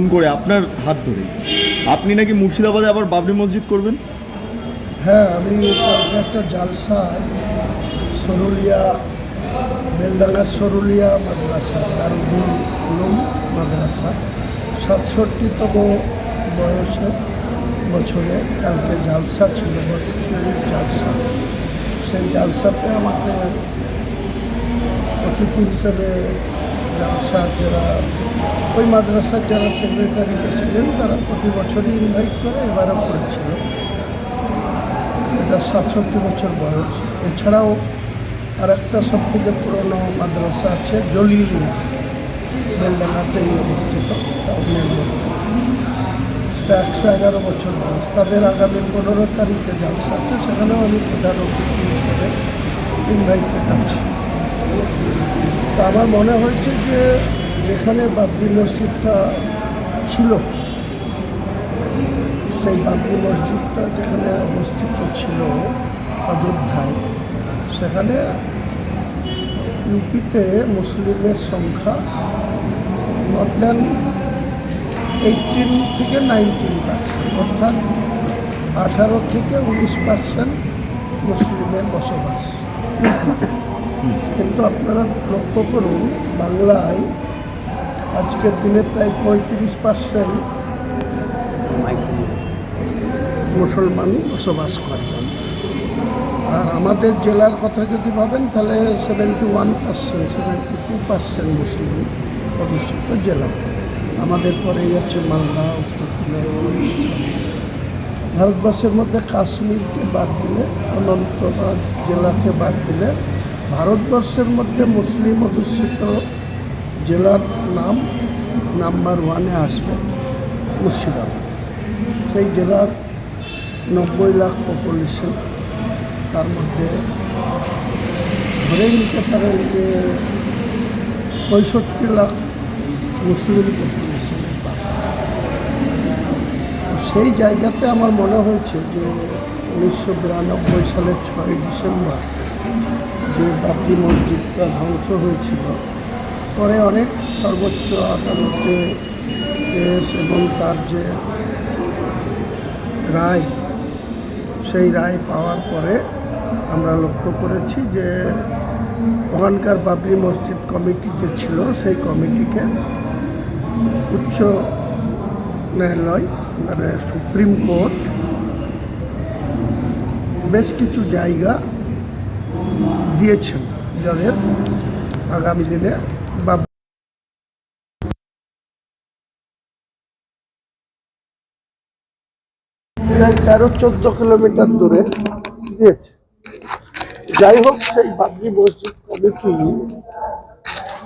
Phone করে আপনার হাত ধরে। আপনি নাকি মুর্শিদাবাদে আবার বাবরি মসজিদ করবেন? হ্যাঁ আমি একটা জালসা, সরুলিয়া, বেলডাঙ্গা সরুলিয়া মাদ্রাসা, দারুল উলুম মাদ্রাসা, সাতষট্টিতম বয়সে বছরে কালকে জালসা ছিল বছরের জালসা। সেই জালসাতে আমাকে অতিথি হিসেবে যারা ওই মাদ্রাসার যারা সেক্রেটারি প্রেসিডেন্ট তারা প্রতি বছরই ইনভাইট করে, এবারও করেছিল। এটা সাতষট্টি বছর বয়স। এছাড়াও আর একটা সব থেকে পুরনো মাদ্রাসা আছে জলিলিয়া বেলডাঙ্গাতেই অবস্থিত সেটা একশো এগারো বছর বয়স। তাদের আগামী পনেরো তারিখে জালসা আছে, সেখানেও আমি প্রধান অতিথি হিসেবে ইনভাইটেড আছি। তা আমার মনে হয়েছে যে যেখানে বাবরি মসজিদটা ছিল, সেই বাবরি মসজিদটা যেখানে অবস্থিত ছিল অযোধ্যায়, সেখানে ইউপিতে মুসলিমের সংখ্যা মর দেন এইটিন থেকে নাইনটিন পার্সেন্ট অর্থাৎ আঠারো থেকে উনিশ পার্সেন্ট মুসলিমের বসবাস কিন্তু আপনারা লক্ষ্য করুন, বাংলায় আজকের দিনে প্রায় পঁয়ত্রিশ পার্সেন্ট মুসলমান বসবাস করে। আর আমাদের জেলার কথা যদি ভাবেন, তাহলে seventy one percent seventy two percent মুসলিম অধ্যুষিত জেলা। আমাদের পরেই আছে মালদা, উত্তর দিনাজপুর ভারতবর্ষের মধ্যে কাশ্মীরকে বাদ দিলে, অনন্তনাগ জেলাকে বাদ দিলে ভারতবর্ষের মধ্যে মুসলিম অধ্যুষিত জেলার নাম নাম্বার ওয়ানে আসবে মুর্শিদাবাদ। সেই জেলার নব্বই লাখ পপুলেশন তার মধ্যে ধরে নিতে পারেন যে পঁয়ষট্টি লাখ মুসলিম পপুলেশনের সেই জায়গাতে আমার মনে হয়েছে যে উনিশশো বিরানব্বই সালের ছয় ডিসেম্বর যে বাবরি মসজিদটা ধ্বংস হয়েছিল, পরে অনেক সর্বোচ্চ আদালতে কেস এবং তার যে রায়, সেই রায় পাওয়ার পরে আমরা লক্ষ্য করেছি যে ওখানকার বাবরি মসজিদ কমিটি যে ছিল, সেই কমিটিকে উচ্চ ন্যায়ালয় মানে সুপ্রিম কোর্ট বেশ কিছু জায়গা দিয়েছেন যাদের আগামী দিনে বা তেরো চোদ্দ কিলোমিটার দূরে দিয়েছে। যাই হোক, সেই বাবরি মসজিদ কমিটি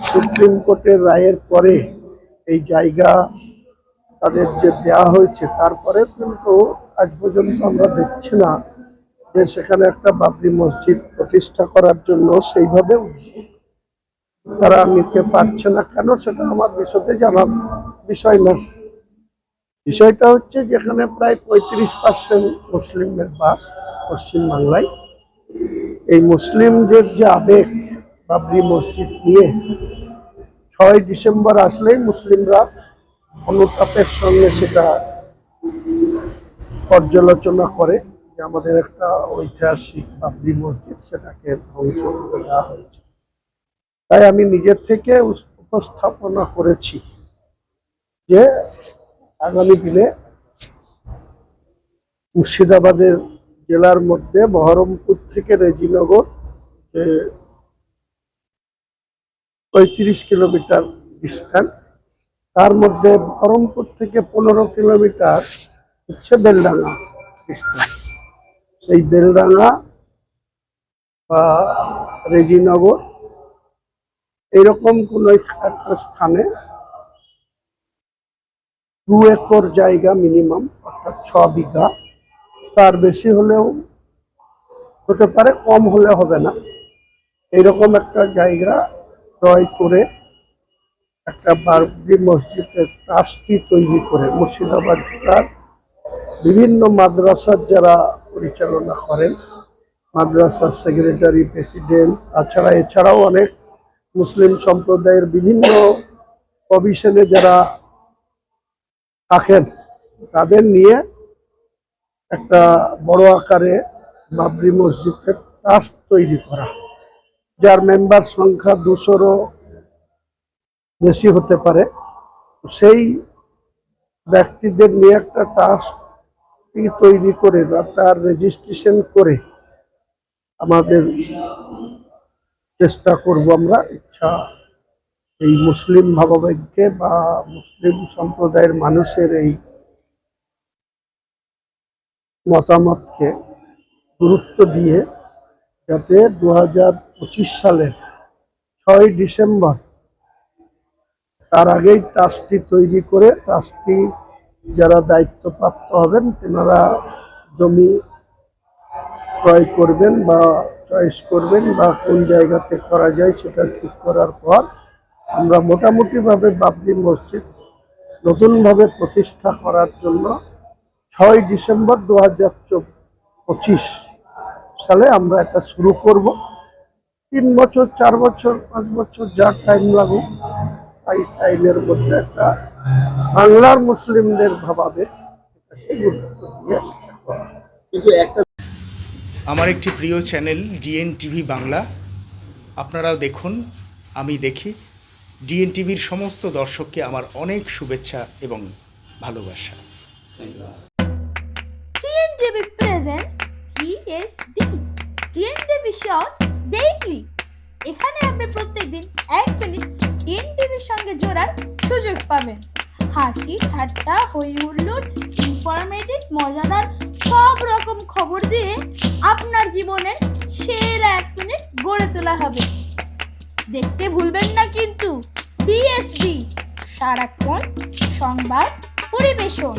সুপ্রিম কোর্টের রায়ের পরে এই জায়গা তাদের যে দেওয়া হয়েছে, তারপরে কিন্তু আজ পর্যন্ত আমরা দেখছি না। সেখানে একটা বাবরি মসজিদ প্রতিষ্ঠা করার জন্য সেইভাবে তারা নিতে পারছে না। কেন সেটা আমার বিশদে জানার বিষয় না। বিষয়টা হচ্ছে যেখানে প্রায় পঁয়ত্রিশ পার্সেন্ট মুসলিমের বাস পশ্চিম বাংলায় এই মুসলিমদের যে আবেগ বাবরি মসজিদ নিয়ে ছয় ডিসেম্বর আসলেই মুসলিমরা অনুতাপের সঙ্গে সেটা পর্যালোচনা করে। যে আমাদের একটা ঐতিহাসিক বাবরি মসজিদ সেটাকে ধ্বংস করে দেওয়া হয়েছে। তাই আমি নিজের থেকে উপস্থাপনা করেছি যে আগামী দিনে মুর্শিদাবাদের জেলার মধ্যে বহরমপুর থেকে রেজিনগর যে পঁয়ত্রিশ কিলোমিটার ডিস্টেন্স তার মধ্যে বহরমপুর থেকে পনেরো কিলোমিটার হচ্ছে বেলডাঙ্গা ডিস্টেন্স সেই বেলডাঙ্গা বা রেজিনগর এইরকম কোনো একটা স্থানে দু একর জায়গা মিনিমাম, অর্থাৎ ছ বিঘা। তার বেশি হলেও হতে পারে, কম হলে হবে না। এইরকম একটা জায়গা ক্রয় করে একটা বাবরি মসজিদের ট্রাস্টি তৈরি করে মুর্শিদাবাদ জেলার বিভিন্ন মাদ্রাসার যারা পরিচালনা করেন মাদ্রাসার সেক্রেটারি প্রেসিডেন্ট। তাছাড়া এছাড়াও অনেক মুসলিম সম্প্রদায়ের বিভিন্ন প্রভিশনে যারা থাকেন, তাদের নিয়ে একটা বড় আকারে বাবরি মসজিদের ট্রাস্ট তৈরি করা, যার মেম্বার সংখ্যা দুশোরও বেশি হতে পারে। সেই ব্যক্তিদের নিয়ে একটা ট্রাস্ট তৈরি করে তার রেজিস্ট্রেশন করে আমাদের চেষ্টা করব আমরা। ইচ্ছা, এই মুসলিম ভাবাবেগকে বা মুসলিম সম্প্রদায়ের মানুষের এই মতামতকে গুরুত্ব দিয়ে যাতে দু হাজার পঁচিশ সালের ছয় ডিসেম্বর তার আগেই ট্রাস্টটি তৈরি করে ট্রাস্টটি যারা দায়িত্বপ্রাপ্ত হবেন, তেনারা জমি ক্রয় করবেন বা চয়েস করবেন বা কোন জায়গাতে করা যায় সেটা ঠিক করার পর আমরা মোটামুটিভাবে বাবরি মসজিদ নতুনভাবে প্রতিষ্ঠা করার জন্য ছয় ডিসেম্বর দু হাজার পঁচিশ সালে আমরা এটা শুরু করব। তিন বছর, চার বছর, পাঁচ বছর যা টাইম লাগুক, তাই টাইমের মধ্যে একটা বাংলার মুসলিমদের ভাবাবে গুরুত্ব দিয়ে কিন্তু একটা আমার একটি প্রিয় চ্যানেল ডিএন টিভি বাংলা। আপনারাও দেখুন আমি দেখি। ডিএন টিভির সমস্ত দর্শককে আমার অনেক শুভেচ্ছা এবং ভালোবাসা। TNTV presents 3SD TNTV Shorts Daily এখানে আপনি প্রত্যেকদিন এক মিনিট টিএনটিভির সঙ্গে জোড়ার সুযোগ পাবেন। হাসি ঠাট্টা, হই হুল্লোড় ইনফরমেটিভ মজাদার, সব রকম খবর দিয়ে আপনার জীবনের সেরা এক মিনিট গড়ে তোলা হবে। দেখতে ভুলবেন না কিন্তু টিএসডি সারাক্ষণ সংবাদ পরিবেশন।